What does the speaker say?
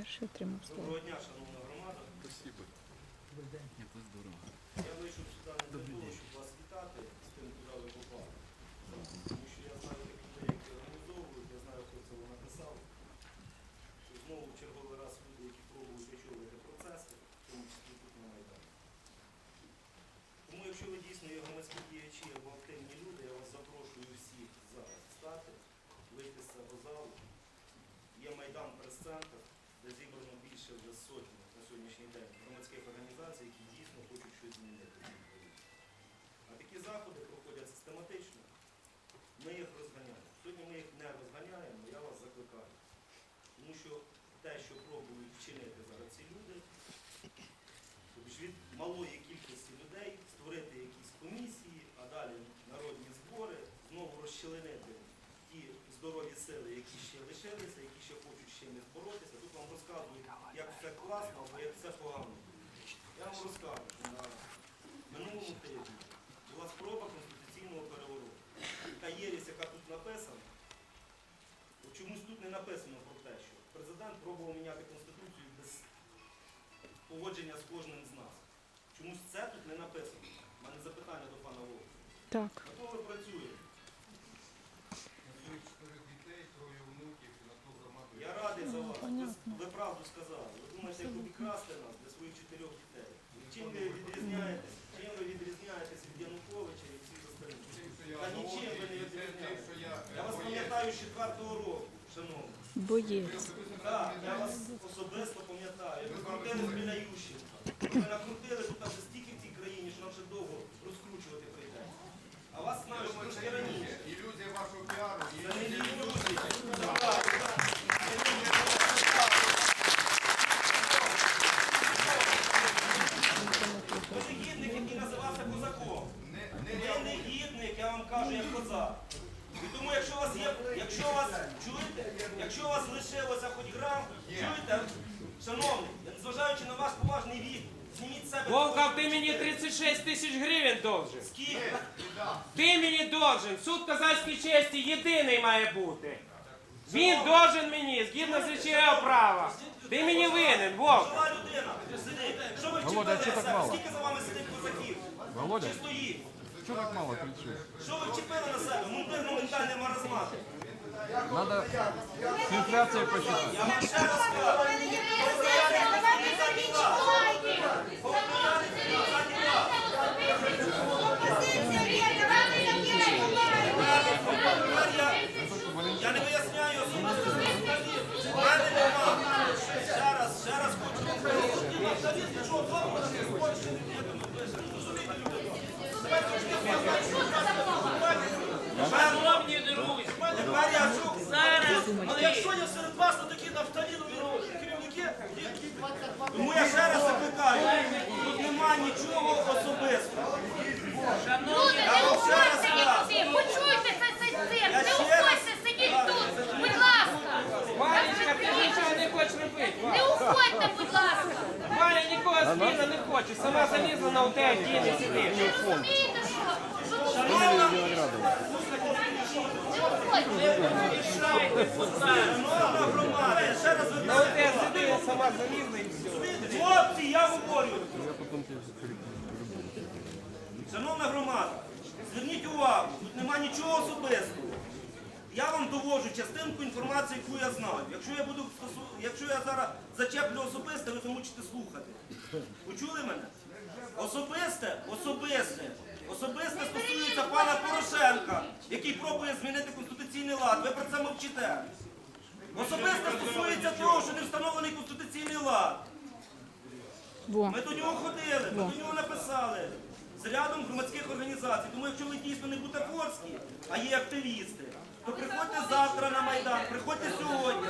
перший отримав слово. Доброго дня, шановна громада. Спасибо. Это здорово. Я вийшов сюди не для того, щоб вас вітати з тим, куди ви попали. Тому що я знаю тих людей, які організовують, я знаю, хто це написав. Що знову в черговий раз люди, які пробують очолити процеси, в тому числі тут на Майдані. Тому якщо ви дійсно є громадські діячі або активні люди, я вас запрошую всіх зараз встати, вийти з цього залу. Є Майдан прес-центр, де зібрано більше вже сотні на сьогоднішній день громадських організацій, які дійсно хочуть щось змінити. А такі заходи проходять систематично. Ми їх розганяємо. Сьогодні ми їх не розганяємо, я вас закликаю. Тому що те, що пробують вчинити зараз ці люди, тобто від малої сили, які ще лишилися, які ще хочуть з чимось боротися. Тут вам розказують, як все класно або як все погано. Я вам розкажу, що на минулому тижні була спроба конституційного перевороту. Та єрість, яка тут написана, чомусь тут не написано про те, що президент пробував міняти конституцію без погодження з кожним з нас. Чомусь це тут не написано. У мене запитання до пана Вовка. Так. На кого ви працюєте? На своїх чотирьох дітей, троє внуків і на ту громаду. Я радий за вас. Ви, понятно. ви правду сказали. Ви думаєте, нас для своїх чотирьох дітей. Чим ви відрізняєтесь? Чим ви відрізняєтесь від Януковича і всіх остальних? Та нічим ви не тим, що я вас пам'ятаю з четвертого року, шановні. Боєць. Так, я вас особисто пам'ятаю. Ви крутили біля Ющенка. Ви накрутили тут аж стільки в цій країні, що нам ще довго розкручувати прийдеться. А вас знаю, що трошки раніше. Ілюзія вашого піару, Це не ілюзія ілюзія. Так, так. Ви негідник, який називався козаком. не, не Ви негідник, я вам кажу, як козак. І тому, якщо у вас є, якщо у вас, чуєте, якщо у вас лишилося хоч грам, чуєте, шановний, незважаючи на ваш поважний вік, зніміть з себе. Волков, ти мені 36 тисяч гривень должен. Скільки? Ти мені должен. Суд козацької честі єдиний має бути. Він должен мені, згідно з речового права. Ти мені винен, Вовк. Жива людина сидить. Що ви вчепили? Скільки за вами сидить козаків? Володя? Чи стоїть? Чего так мало кричишь? Що ви вчепили на себе? Мундирно ментальний маразмати. Надо инфляцию посчитать. Я вам ще раз кажу. Я не виясняю особисто. В мене нема. Ще раз, ще раз хочу. Шановні друзі, я зараз Але якщо є серед вас такі нафталінові керівники, Тому я ще раз закликаю. Тут нема нічого особистого. шановні, Я вам ще. Почуйте це цей цирк, не уходьте, сидіть тут, будь ласка. Валечка, ти нічого не хочеш робити. Не уходьте, будь ласка. Валя нікого спільно не хоче. Сама залізла на те діни сидить. Розумієте, що? Що ви Хлопці, я говорю. Шановна громада, зверніть увагу, тут нема нічого особистого. Я вам довожу частинку інформації, яку я знаю. Якщо я буду якщо я зараз зачеплю особисте, ви замучите слухати. Почули мене? Особисте, особисте, особисте стосується пана Порошенка, який пробує змінити конституційний лад. Ви про це мовчите. Особисте стосується того, що не встановлений конституційний лад. Ми до нього ходили, ми до нього написали з рядом громадських організацій. Тому якщо ви дійсно не бутафорські, а є активісти, то приходьте завтра на Майдан, приходьте сьогодні.